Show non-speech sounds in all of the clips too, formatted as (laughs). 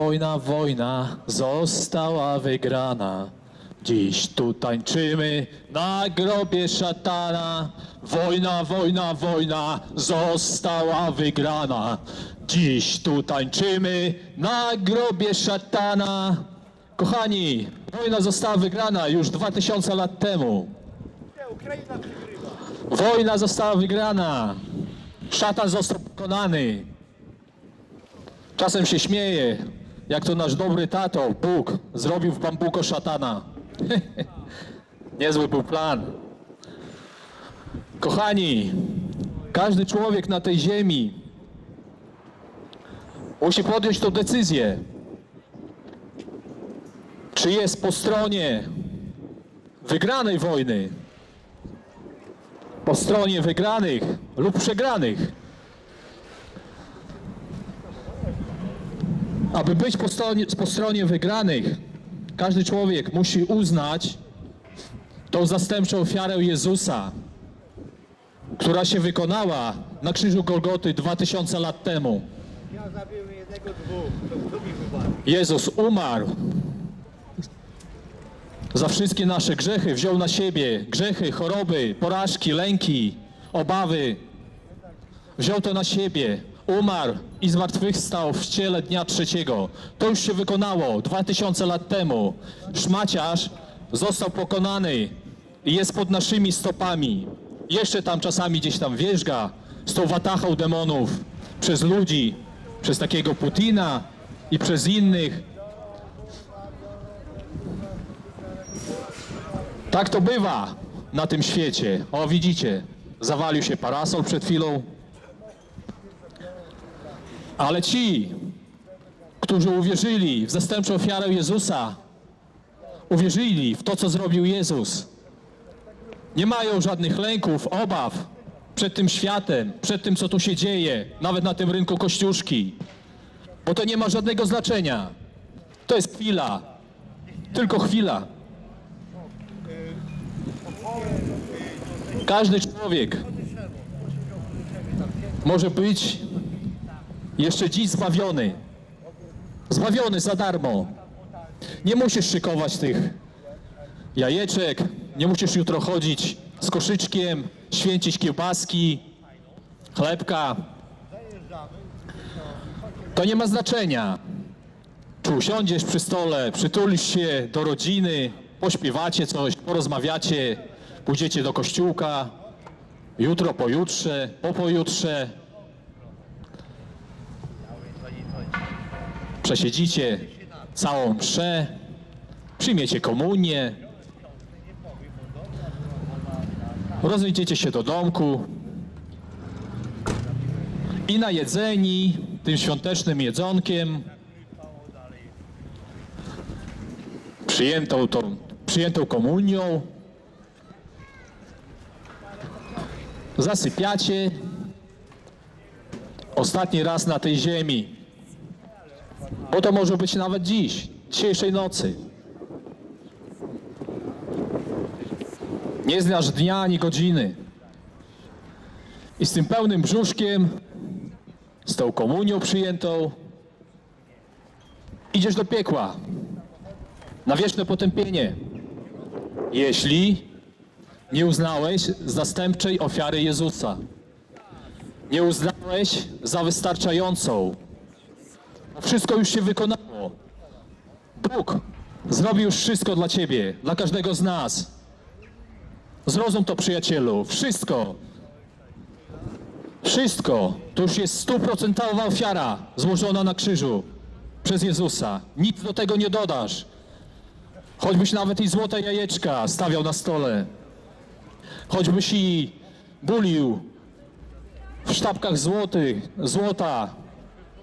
Wojna, wojna została wygrana. Dziś tu tańczymy na grobie szatana. Wojna, wojna, wojna została wygrana. Dziś tu tańczymy na grobie szatana. Kochani, wojna została wygrana już 2000 lat temu. Wojna została wygrana. Szatan został pokonany. Czasem się śmieje, jak to nasz dobry tato, Bóg, zrobił w bambuko szatana. (laughs) Niezły był plan. Kochani, każdy człowiek na tej ziemi musi podjąć tę decyzję. Czy jest po stronie wygranej wojny, po stronie wygranych lub przegranych. Aby być po stronie, po stronie wygranych, każdy człowiek musi uznać tą zastępczą ofiarę Jezusa, która się wykonała na krzyżu Golgoty 2000 lat temu. Jezus umarł za wszystkie nasze grzechy, wziął na siebie grzechy, choroby, porażki, lęki, obawy. Wziął to na siebie, umarł i zmartwychwstał w ciele dnia trzeciego. To już się wykonało 2000 lat temu. Szmaciarz został pokonany i jest pod naszymi stopami. Jeszcze tam czasami gdzieś tam wierzga z tą watachą demonów przez ludzi, przez takiego Putina i przez innych. Tak to bywa na tym świecie. O, widzicie, zawalił się parasol przed chwilą. Ale ci, którzy uwierzyli w zastępczą ofiarę Jezusa, uwierzyli w to, co zrobił Jezus, nie mają żadnych lęków, obaw przed tym światem, przed tym, co tu się dzieje, nawet na tym rynku Kościuszki, bo to nie ma żadnego znaczenia. To jest chwila, tylko chwila. Każdy człowiek może być jeszcze dziś zbawiony. Zbawiony za darmo. Nie musisz szykować tych jajeczek, nie musisz jutro chodzić z koszyczkiem, święcić kiełbaski, chlebka. To nie ma znaczenia. Czy usiądziesz przy stole, przytulisz się do rodziny, pośpiewacie coś, porozmawiacie, pójdziecie do kościółka, jutro, pojutrze, po pojutrze. Przesiedzicie całą mszę, przyjmiecie komunię, rozejdziecie się do domku i najedzeni tym świątecznym jedzonkiem przyjętą, tą, przyjętą komunią zasypiacie ostatni raz na tej ziemi. Bo to może być nawet dziś, dzisiejszej nocy. Nie znasz dnia ani godziny. I z tym pełnym brzuszkiem, z tą komunią przyjętą, idziesz do piekła na wieczne potępienie. Jeśli nie uznałeś zastępczej ofiary Jezusa. Nie uznałeś za wystarczającą. Wszystko już się wykonało. Bóg zrobił już wszystko dla ciebie, dla każdego z nas. Zrozum to, przyjacielu. Wszystko. Wszystko. To już jest stuprocentowa ofiara złożona na krzyżu przez Jezusa. Nic do tego nie dodasz. Choćbyś nawet i złote jajeczka stawiał na stole. Choćbyś i bulił w sztabkach złotych, złota,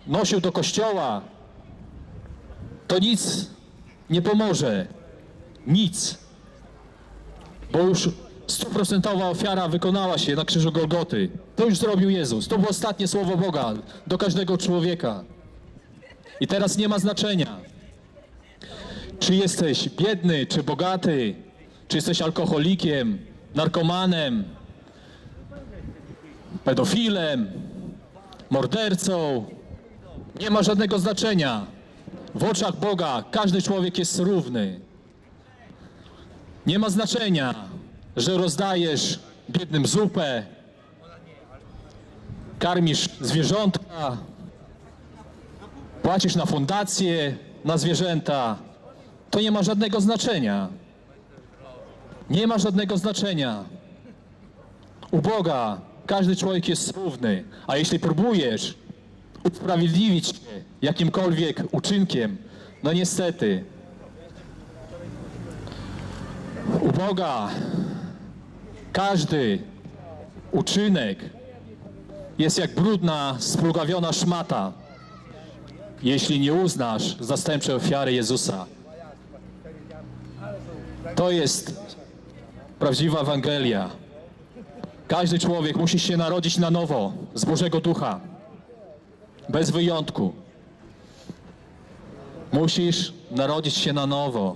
nosił do kościoła, to nic nie pomoże. Nic. Bo już stuprocentowa ofiara wykonała się na krzyżu Golgoty. To już zrobił Jezus. To było ostatnie słowo Boga do każdego człowieka. I teraz nie ma znaczenia, czy jesteś biedny, czy bogaty, czy jesteś alkoholikiem, narkomanem, pedofilem, mordercą. Nie ma żadnego znaczenia. W oczach Boga każdy człowiek jest równy. Nie ma znaczenia, że rozdajesz biednym zupę, karmisz zwierzątka, płacisz na fundację, na zwierzęta. To nie ma żadnego znaczenia. Nie ma żadnego znaczenia. U Boga każdy człowiek jest równy, a jeśli próbujesz usprawiedliwić się jakimkolwiek uczynkiem, no niestety, u Boga każdy uczynek jest jak brudna, splugawiona szmata, jeśli nie uznasz zastępczej ofiary Jezusa. To jest prawdziwa Ewangelia. Każdy człowiek musi się narodzić na nowo z Bożego Ducha. Bez wyjątku. Musisz narodzić się na nowo.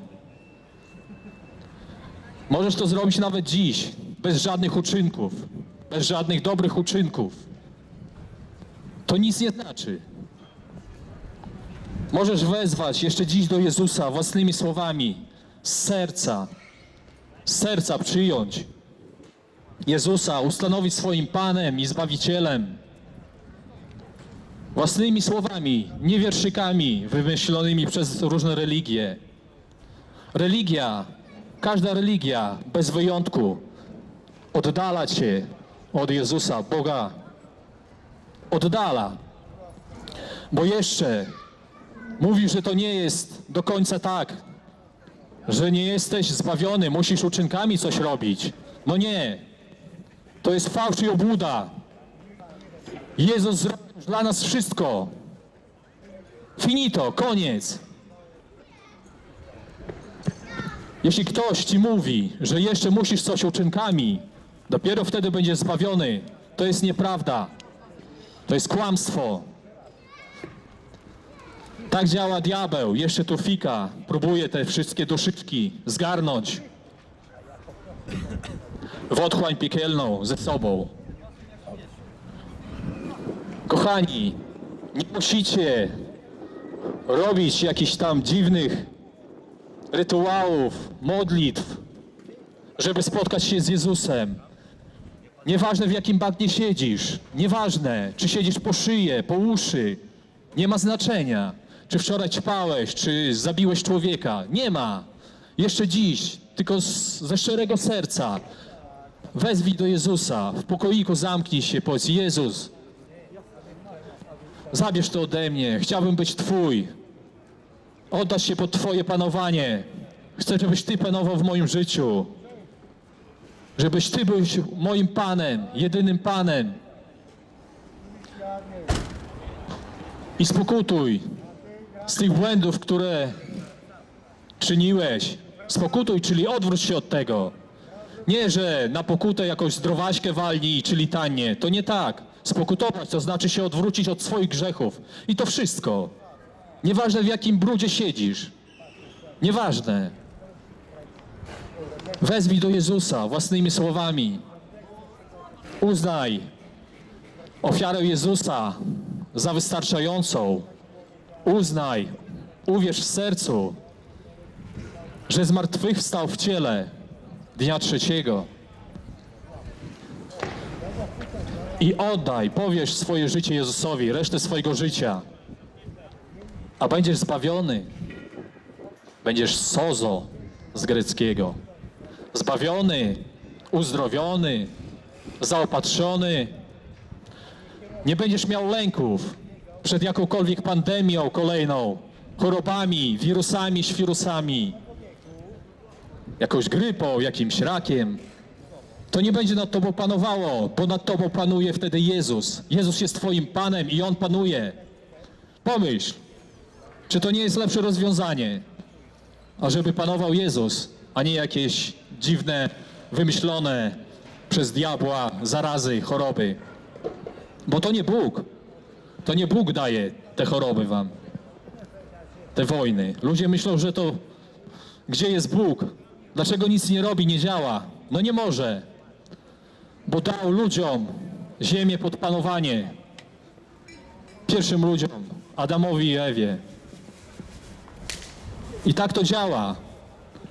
Możesz to zrobić nawet dziś, bez żadnych uczynków, bez żadnych dobrych uczynków. To nic nie znaczy. Możesz wezwać jeszcze dziś do Jezusa własnymi słowami, z serca, z serca przyjąć Jezusa, ustanowić swoim Panem i Zbawicielem. Własnymi słowami, nie wierszykami wymyślonymi przez różne religie. Religia, każda religia, bez wyjątku, oddala cię od Jezusa, Boga. Oddala. Bo jeszcze mówi, że to nie jest do końca tak, że nie jesteś zbawiony, musisz uczynkami coś robić. No nie. To jest fałsz i obłuda. Jezus zrobił dla nas wszystko. Finito, koniec. Jeśli ktoś ci mówi, że jeszcze musisz coś uczynkami, dopiero wtedy będziesz zbawiony, to jest nieprawda. To jest kłamstwo. Tak działa diabeł, jeszcze tu fika, próbuje te wszystkie duszyczki zgarnąć w otchłań piekielną ze sobą. Kochani, nie musicie robić jakichś tam dziwnych rytuałów, modlitw, żeby spotkać się z Jezusem. Nieważne w jakim bagnie siedzisz, nieważne czy siedzisz po szyję, po uszy, nie ma znaczenia. Czy wczoraj ćpałeś, czy zabiłeś człowieka, nie ma. Jeszcze dziś, tylko z, ze szczerego serca, wezwij do Jezusa, w pokoiku zamknij się, powiedz Jezus, zabierz to ode mnie, chciałbym być Twój, oddać się pod Twoje panowanie, chcę, żebyś Ty panował w moim życiu, żebyś Ty był moim Panem, jedynym Panem. I spokutuj z tych błędów, które czyniłeś. Spokutuj, czyli odwróć się od tego. Nie, że na pokutę jakąś zdrowaśkę walnij, czyli tanie. To nie tak. Spokutować to znaczy się odwrócić od swoich grzechów. I to wszystko. Nieważne w jakim brudzie siedzisz. Nieważne. Wezwij do Jezusa własnymi słowami. Uznaj ofiarę Jezusa za wystarczającą. Uznaj, uwierz w sercu, że zmartwychwstał w ciele dnia trzeciego. I oddaj, powierz swoje życie Jezusowi, resztę swojego życia. A będziesz zbawiony. Będziesz sozo z greckiego. Zbawiony, uzdrowiony, zaopatrzony. Nie będziesz miał lęków przed jakąkolwiek pandemią kolejną, chorobami, wirusami, świrusami, jakąś grypą, jakimś rakiem. To nie będzie nad tobą panowało, bo nad tobą panuje wtedy Jezus. Jezus jest twoim Panem i On panuje. Pomyśl, czy to nie jest lepsze rozwiązanie, ażeby panował Jezus, a nie jakieś dziwne, wymyślone przez diabła zarazy, choroby. Bo to nie Bóg. To nie Bóg daje te choroby wam. Te wojny. Ludzie myślą, że to gdzie jest Bóg? Dlaczego nic nie robi, nie działa? No nie może. Bo dał ludziom ziemię pod panowanie. Pierwszym ludziom, Adamowi i Ewie. I tak to działa.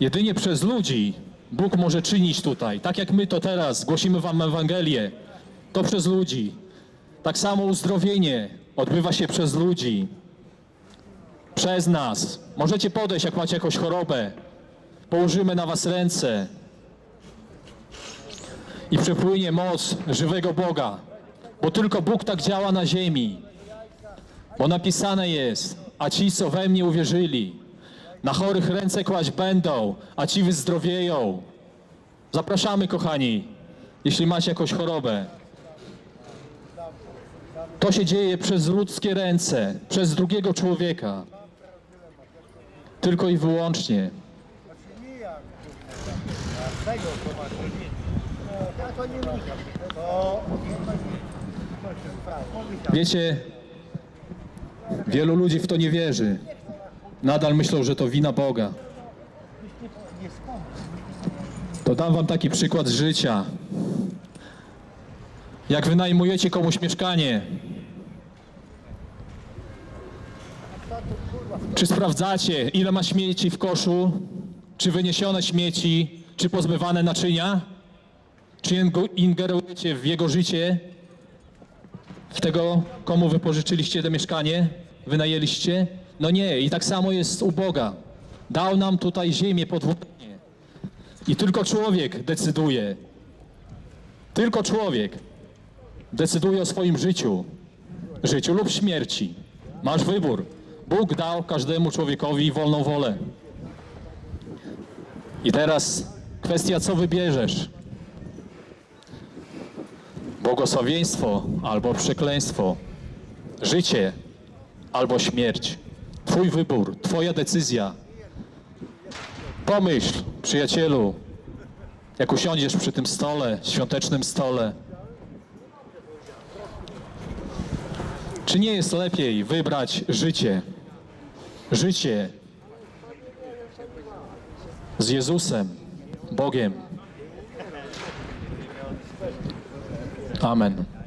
Jedynie przez ludzi Bóg może czynić tutaj. Tak jak my to teraz głosimy wam Ewangelię. To przez ludzi. Tak samo uzdrowienie odbywa się przez ludzi. Przez nas. Możecie podejść, jak macie jakąś chorobę. Położymy na was ręce. I przepłynie moc żywego Boga. Bo tylko Bóg tak działa na ziemi. Bo napisane jest, a ci, co we mnie uwierzyli, na chorych ręce kłaść będą, a ci wyzdrowieją. Zapraszamy, kochani, jeśli macie jakąś chorobę. To się dzieje przez ludzkie ręce, przez drugiego człowieka. Tylko i wyłącznie. Tego to masz Ja to nie mówię. To... Wiecie, wielu ludzi w to nie wierzy. Nadal myślą, że to wina Boga. To dam wam taki przykład życia. Jak wynajmujecie komuś mieszkanie, czy sprawdzacie, ile ma śmieci w koszu, czy wyniesione śmieci, czy pozbywane naczynia? Czy ingerujecie w jego życie, w tego, komu wypożyczyliście to mieszkanie, wynajęliście? No nie, i tak samo jest u Boga. Dał nam tutaj ziemię podwójnie. I tylko człowiek decyduje. Tylko człowiek decyduje o swoim życiu. Życiu lub śmierci. Masz wybór. Bóg dał każdemu człowiekowi wolną wolę. I teraz kwestia, co wybierzesz. Błogosławieństwo albo przekleństwo, życie albo śmierć. Twój wybór, Twoja decyzja. Pomyśl, przyjacielu, jak usiądziesz przy tym stole, świątecznym stole. Czy nie jest lepiej wybrać życie? Życie z Jezusem, Bogiem. Amen.